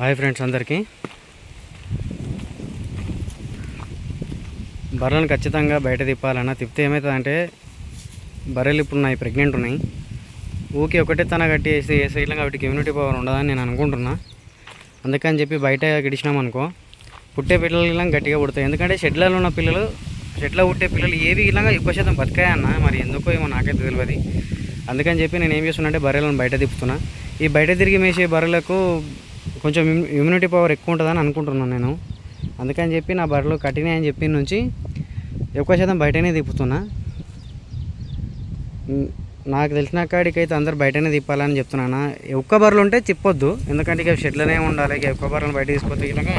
Hi friends అందరికీ. బర్రెలను ఖచ్చితంగా బయట తిప్పాలన్నా తిప్పితే ఏమవుతుందంటే బర్రెలు ఇప్పుడు ఉన్నాయి ప్రెగ్నెంట్ ఉన్నాయి. ఊకే ఒకటే తన కట్టి వేసి ఏ సైడ్లో వాటికి ఇమ్యూనిటీ పవర్ ఉండదని నేను అనుకుంటున్నా. అందుకని చెప్పి బయట గిడిచినాం అనుకో పుట్టే పిల్లలు ఇలా గట్టిగా పుడతాయి. ఎందుకంటే షెడ్లలో ఉన్న పిల్లలు షెడ్లో పుట్టే పిల్లలు ఏవి ఇలాగా ఎక్కువ శాతం బతికాయన్న మరి ఎందుకో ఏమో నాకైతే తెలియదు అందుకని చెప్పి నేను ఏం చేస్తున్నా అంటే బర్రెలను బయట తిప్పుతున్నా. ఈ బయట తిరిగి మేసే బర్రెలకు కొంచెం ఇమ్యూనిటీ పవర్ ఎక్కువ ఉంటుందని అనుకుంటున్నాను నేను. అందుకని చెప్పి నా బర్రెలు కట్టినాయి అని చెప్పిన నుంచి ఎక్కువ శాతం బయటనే తిప్పుతున్నా. నాకు తెలిసిన కాడికైతే అందరు బయటనే తిప్పాలని చెప్తున్నాను? ఎక్కువ బర్రెలు ఉంటే తిప్పొద్దు. ఎందుకంటే ఇక షెడ్లోనే ఉండాలి. ఇక ఒక్క బర్రెలు బయట తీసుకొస్తే ఇలాగా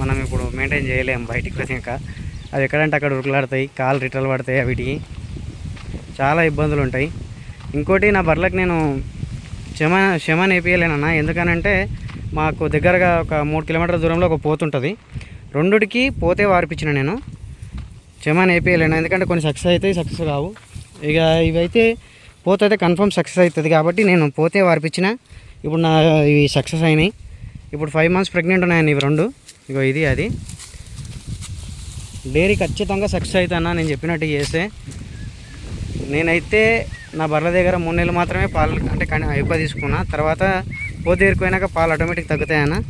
మనం ఇప్పుడు మెయింటైన్ చేయలేం బయటికి వచ్చాక. అవి ఎక్కడంటే అక్కడ ఉరుకులాడతాయి కాలు రిటర్లు పడతాయి వీటికి చాలా ఇబ్బందులు ఉంటాయి. ఇంకోటి నా బర్రెలకు నేను క్షమ క్షమ నేపియలేనన్నా ఎందుకనంటే మాకు దగ్గరగా ఒక మూడు కిలోమీటర్ల దూరంలో ఒక పోతుంటుంది రెండుకి పోతే వార్పించిన నేను. చెమాన్ వేపేయలేను ఎందుకంటే కొన్ని సక్సెస్ అవుతాయి సక్సెస్ కావు ఇక ఇవైతే పోతే కన్ఫర్మ్ సక్సెస్ అవుతుంది కాబట్టి నేను పోతే వార్పించిన. ఇప్పుడు నా ఇవి సక్సెస్ అయినాయి. ఇప్పుడు ఫైవ్ మంత్స్ ప్రెగ్నెంట్ ఉన్నాయని ఇవి రెండు. ఇగో ఇది అది. డైరీ ఖచ్చితంగా సక్సెస్ అవుతానా నేను చెప్పినట్టు చేస్తే. నేనైతే నా బర్రెల దగ్గర మూడు నెలలు మాత్రమే పాలు అంటే ఎక్కువ తీసుకున్నా. తర్వాత పోతే ఎరుకుపోయినాక పాలు ఆటోమేటిక్ తగ్గుతాయన్న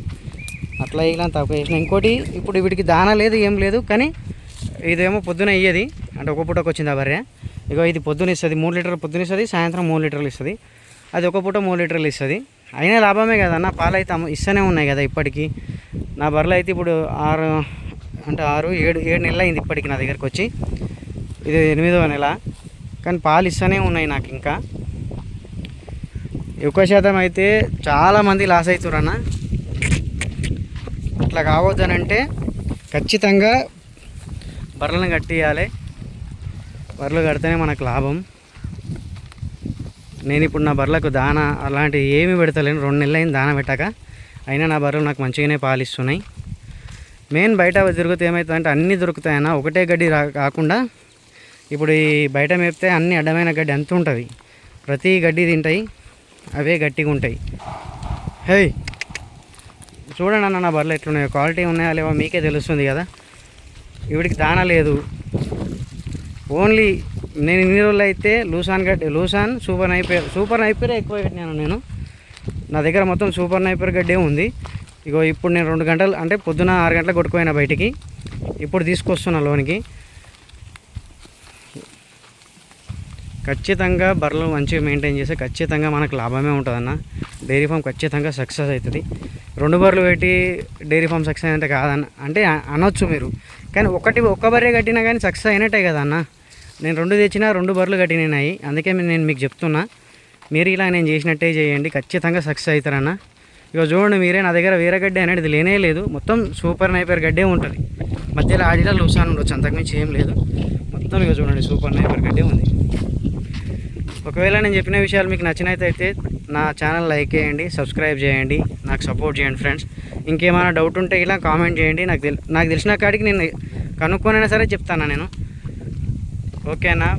అట్లా ఇలా తక్కువ చేసిన. ఇంకోటి ఇప్పుడు వీటికి దానా లేదు ఏం లేదు కానీ ఇదేమో పొద్దున ఇయ్యేది. అంటే ఒక పూటకు వచ్చింది ఆ బర్రె. ఇక ఇది పొద్దున ఇస్తుంది మూడు లీటర్లు పొద్దున ఇస్తుంది సాయంత్రం మూడు లీటర్లు ఇస్తుంది. అది ఒక పూట మూడు లీటర్లు ఇస్తుంది. అయినా లాభమే కదన్న పాలు అయితే అమ్మ- ఇస్తూనే ఉన్నాయి కదా ఇప్పటికీ. నా బర్రెలు అయితే ఇప్పుడు ఆరు అంటే ఆరు ఏడు ఏడు నెలలు అయింది ఇప్పటికి నా దగ్గరకు వచ్చి. ఇది ఎనిమిదవ నెల. కానీ పాలు ఇస్తూనే ఉన్నాయి నాకు ఇంకా. ఎక్కువ శాతం అయితే చాలామంది లాస్ అవుతారన్న. అట్లా కావద్దనంటే ఖచ్చితంగా బర్రెలను కట్టియాలి బర్రెలు కడితేనే మనకు లాభం. నేను ఇప్పుడు నా బర్రెలకు దాన అలాంటివి ఏమి పెడతలేను. రెండు నెలలు అయింది దాన పెట్టాక. అయినా నా బర్రెలు నాకు మంచిగానే పాలు ఇస్తున్నాయి మెయిన్ బయట దొరికితే ఏమవుతుందంటే అన్నీ దొరుకుతాయన్న. ఒకటే గడ్డి రా కాకుండా ఇప్పుడు ఈ బయట మేపితే అన్ని అడ్డమైన గడ్డి ఎంత ఉంటుంది. ప్రతి గడ్డి తింటాయి. అవే గట్టిగా ఉంటాయి. హే చూడండి అన్న నా బర్రెలు ఎట్లున్నాయో. క్వాలిటీ ఉన్నాయా లేవో మీకే తెలుస్తుంది కదా. ఇవిడికి దాన లేదు. ఓన్లీ నేను ఇన్ని రోజులు అయితే లూసాన్ గడ్డి లూసాన్ సూపర్ నైపేర్ సూపర్ నైపేరే ఎక్కువ పెట్టినాను నేను. నా దగ్గర మొత్తం సూపర్ నైపేర్ గడ్డే ఉంది. ఇగో ఇప్పుడు నేను రెండు గంటలు అంటే పొద్దున ఆరు గంటలకు కొట్టుకుపోయినా బయటికి. ఇప్పుడు తీసుకొస్తున్నా లోనికి. ఖచ్చితంగా బర్రెలు మంచిగా మెయింటైన్ చేస్తే ఖచ్చితంగా మనకు లాభమే ఉంటుందన్న. డైరీ ఫామ్ ఖచ్చితంగా సక్సెస్ అవుతుంది రెండు బర్రెలు పెట్టి డైరీ ఫామ్ సక్సెస్ అయితే కాదన్న. అంటే అనొచ్చు మీరు. కానీ ఒకటి ఒక్క బర్రె కట్టినా కానీ సక్సెస్ అయినట్టే కదా అన్న నేను రెండు తెచ్చినా రెండు బర్రెలు కట్టినాయి అందుకే నేను మీకు చెప్తున్నా. మీరు ఇలా నేను చేసినట్టే చేయండి. ఖచ్చితంగా సక్సెస్ అవుతారన్న. ఇక చూడండి మీరే నా దగ్గర వేరే గడ్డి అనేది లేనే లేదు. మొత్తం సూపర్ నైపర్ గడ్డే ఉంటుంది. మధ్యలో ఆడిలా లూసాన్ ఉండొచ్చు. అంతకుమించి ఏం లేదు. మొత్తం ఇక చూడండి సూపర్ నైపర్ గడ్డే ఉంది. ఒకవేళ నేను చెప్పిన విషయాలు మీకు నచ్చినైతే నా ఛానల్ లైక్ చేయండి సబ్స్క్రైబ్ చేయండి నాకు సపోర్ట్ చేయండి ఫ్రెండ్స్. ఇంకేమైనా డౌట్ ఉంటే ఇలా కామెంట్ చేయండి. నాకు తెలి నాకు తెలిసిన కాడికి నేను కనుక్కొనైనా సరే చెప్తాను నేను? ఓకేనా?